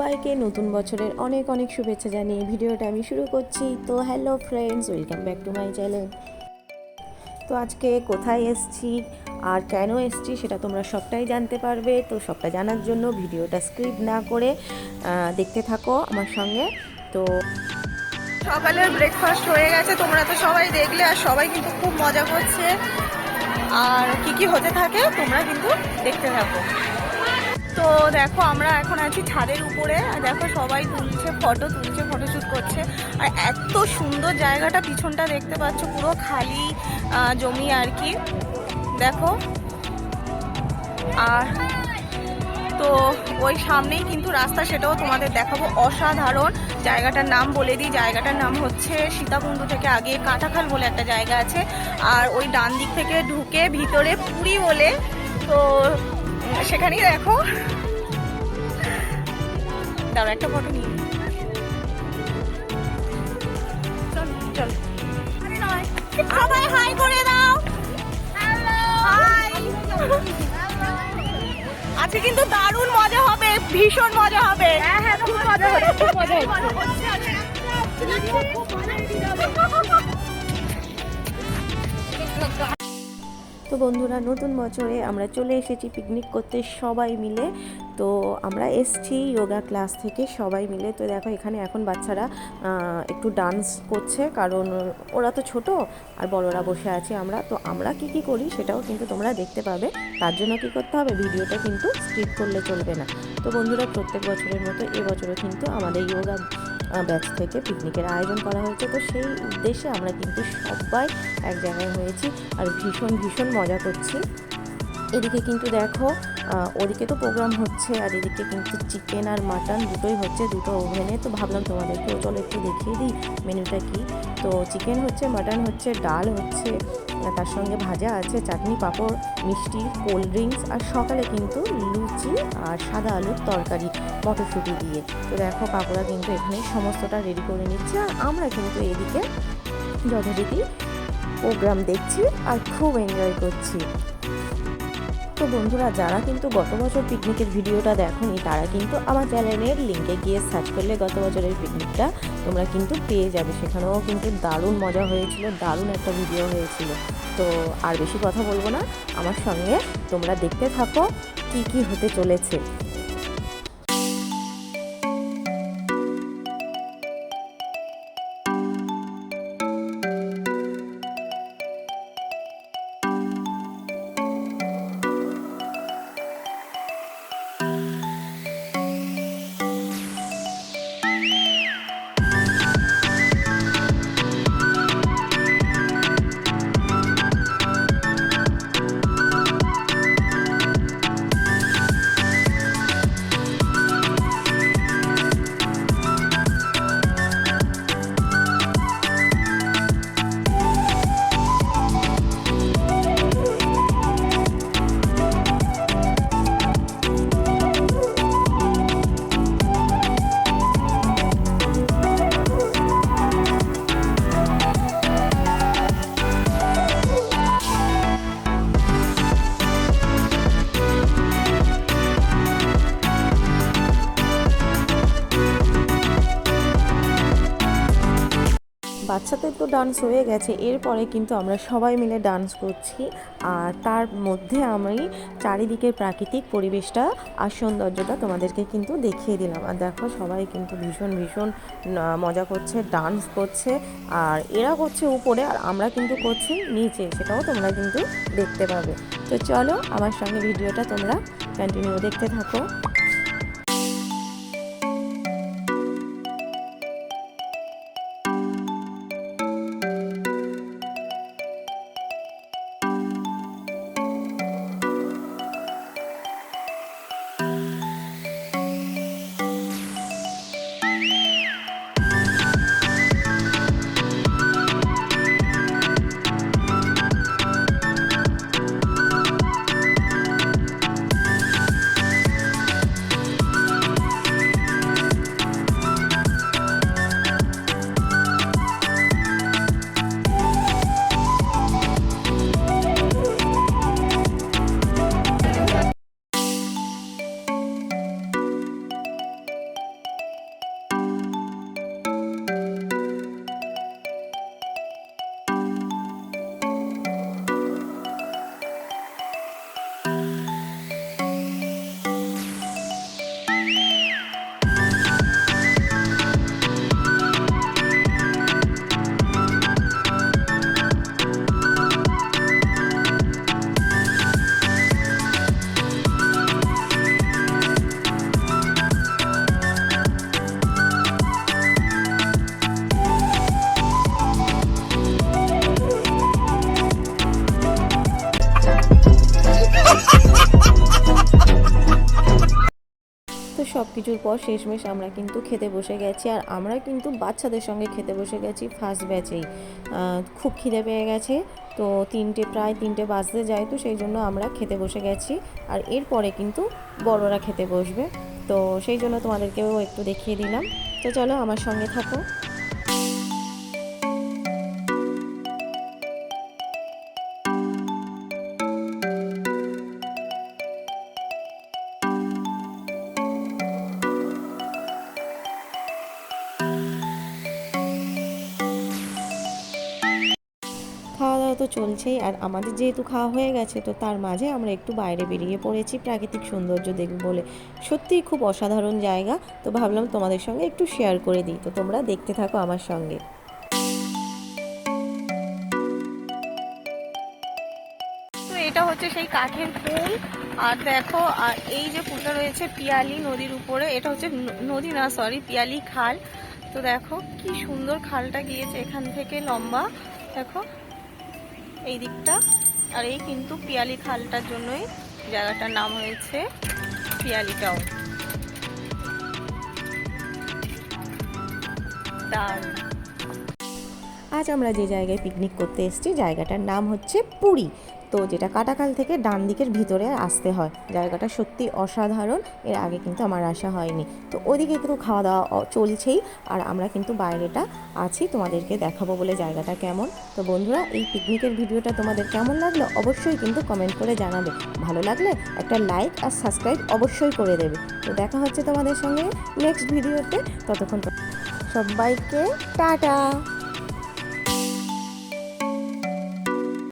সবাইকে নতুন বছরের অনেক অনেক শুভেচ্ছা জানিয়ে ভিডিওটা আমি শুরু করছি। তো hello friends welcome back to my channel তো আজকে কোথায় এসছি, আর কেন এসছি সেটা তোমরা সবটাই জানতে পারবে। তো সবটা জানার জন্য ভিডিওটা স্ক্রিপ না করে দেখতে থাকো আমার সঙ্গে। তো সকালের ব্রেকফাস্ট হয়ে গেছে, তোমরা তো সবাই দেখলে, আর সবাই কিন্তু খুব মজা করছে। আর কি কি হতে থাকে, তোমরা কিন্তু দেখতে থাকো। তো দেখো, আমরা এখন আছি ছাদের উপরে। আর দেখো, সবাই তুলছে ফটো তুলছে ফটোশ্যুট করছে। আর এত সুন্দর জায়গাটা পিছনটা দেখতে পাচ্ছ, পুরো খালি জমি আর কি। দেখো। আর তো ওই সামনেই কিন্তু রাস্তা, সেটাও তোমাদের দেখাবো। অসাধারণ। জায়গাটার নাম বলে দিই। জায়গাটার নাম হচ্ছে সীতাকুণ্ড থেকে আগে কাঁটাখাল বলে একটা জায়গা আছে। আর ওই ডান দিক থেকে ঢুকে ভিতরে পুরী বলে, তো সেখানেই দেখো। দাঁড়া একটা ফটো নিয়ে চল চল। সবাই হাই করে দাও। হাই আজকে কিন্তু দারুণ মজা হবে ভীষণ মজা হবে। হ্যাঁ হ্যাঁ খুব মজা হচ্ছে খুব মজা তো বন্ধুরা, নতুন বছরে আমরা চলে এসেছি পিকনিক করতে সবাই মিলে। তো আমরা এসছি যোগা ক্লাস থেকে সবাই মিলে। তো দেখো, এখানে এখন বাচ্চারা একটু ডান্স করছে। কারণ ওরা তো ছোট আর বড়রা বসে আছে আমরা। তো আমরা কি কি করি সেটাও কিন্তু তোমরা দেখতে পাবে। তার জন্য কি করতে হবে? ভিডিওটা কিন্তু স্কিপ করলে চলবে না। তো বন্ধুরা, প্রত্যেক বছরের মতো এবছরও কিন্তু আমাদের যোগা ব্যাচ থেকে পিকনিকের আয়োজন করা হয়েছে। তো সেই উদ্দেশ্যে আমরা কিন্তু সবাই এক জায়গায় হয়েছি আর ভীষণ ভীষণ মজা করছি। এদিকে কিন্তু দেখো ওদিকে তো প্রোগ্রাম হচ্ছে আর এদিকে কিন্তু চিকেন আর মাটন দুটোই হচ্ছে, দুটো ওভেনে তো ভাবলাম তোমাদেরকেও চলো একটু দেখিয়ে দিই মেনুটা কি? তো চিকেন হচ্ছে মাটন হচ্ছে, ডাল হচ্ছে তার সঙ্গে ভাজা আছে চাটনি, পাঁপড়, মিষ্টি কোল্ড ড্রিঙ্কস আর সকালে কিন্তু লুচি আর সাদা আলুর তরকারি মটরশুঁটি দিয়ে। তো দেখো পাপড়া কিন্তু এখানে সমস্তটা রেডি করে নিচ্ছে, আর আমরা কিন্তু এদিকে যথারীতি প্রোগ্রাম দেখছি আর খুব এনজয় করছি। তো বন্ধুরা, যারা কিন্তু গত বছর পিকনিকের ভিডিওটা দেখোনি, তারা কিন্তু আমার চ্যানেলের লিঙ্কে গিয়ে সার্চ করলে গত বছরের পিকনিকটা তোমরা কিন্তু পেয়ে যাবে। সেখানেও কিন্তু দারুণ মজা হয়েছিল, দারুণ একটা ভিডিও হয়েছিল। তো আর বেশি কথা বলব না, আমার সঙ্গে তোমরা দেখতে থাকো কি কি হতে চলেছে। বাচ্চাদের তো ডান্স হয়ে গেছে। এরপরে কিন্তু আমরা সবাই মিলে ডান্স করছি। আর তার মধ্যে আমি চারিদিকের প্রাকৃতিক পরিবেশটা আর সৌন্দর্যটা তোমাদেরকে কিন্তু দেখিয়ে দিলাম। আর দেখো, সবাই কিন্তু ভীষণ ভীষণ মজা করছে ডান্স করছে। আর এরা করছে উপরে আর আমরা কিন্তু করছি নিচে, সেটাও তোমরা কিন্তু দেখতে পাবে। তো চলো, আমার সঙ্গে ভিডিওটা তোমরা কন্টিনিউ দেখতে থাকো। সব কিছুর পর শেষমেশ আমরা কিন্তু খেতে বসে গেছি আর আমরা কিন্তু বাচ্চাদের সঙ্গে খেতে বসে গেছি ফার্স্ট ব্যাচেই খুব খিদে পেয়ে গেছে, তো তিনটে প্রায় তিনটে বাজতে যায়, তো সেই জন্য আমরা খেতে বসে গেছি আর এরপরে কিন্তু বড়রা খেতে বসবে। তো সেই জন্য তোমাদেরকেও একটু দেখিয়ে দিলাম। তো চলো আমার সঙ্গে থাকো। চলছেই। আর আমাদের যেহেতু খাওয়া হয়ে গেছে, তো তার মাঝে আমরা একটু বাইরে বেরিয়ে পড়েছি প্রাকৃতিক সৌন্দর্য দেখব বলে। সত্যিই খুব অসাধারণ জায়গা। তো ভাবলাম তোমাদের সঙ্গে একটু শেয়ার করে দিই। তো তোমরা দেখতে থাকো আমার সঙ্গে। এটা হচ্ছে সেই কাঠের পুল। আর দেখো, আর এই যে পুলটা রয়েছে পিয়ালি নদীর উপরে, এটা হচ্ছে নদী না সরি পিয়ালি খাল। তো দেখো কি সুন্দর খালটা গিয়েছে এখান থেকে লম্বা। দেখো এই দিকটা। আর এই কিন্তু পিয়ালি খালটার জন্যই জায়গাটার নাম হয়েছে পিয়ালিটাও তার আজ আমরা যে জায়গায় পিকনিক করতে এসেছি, জায়গাটার নাম হচ্ছে পুরী। তো যেটা কাটাখাল থেকে ডান দিকের ভিতরে আসতে হয়। জায়গাটা সত্যি অসাধারণ, এর আগে কিন্তু আমার আসা হয়নি। তো ওদিকে কিন্তু খাওয়া দাওয়া চলছেই, আর আমরা কিন্তু বাইরেটা আছি, তোমাদেরকে দেখাবো বলে জায়গাটা কেমন। তো বন্ধুরা, এই পিকনিকের ভিডিওটা তোমাদের কেমন লাগল অবশ্যই কিন্তু কমেন্ট করে জানাবে। ভালো লাগলে একটা লাইক আর সাবস্ক্রাইব অবশ্যই করে দেবে। তো দেখা হচ্ছে তোমাদের সঙ্গে নেক্সট ভিডিওতে ততক্ষণ সবাইকে টাটা!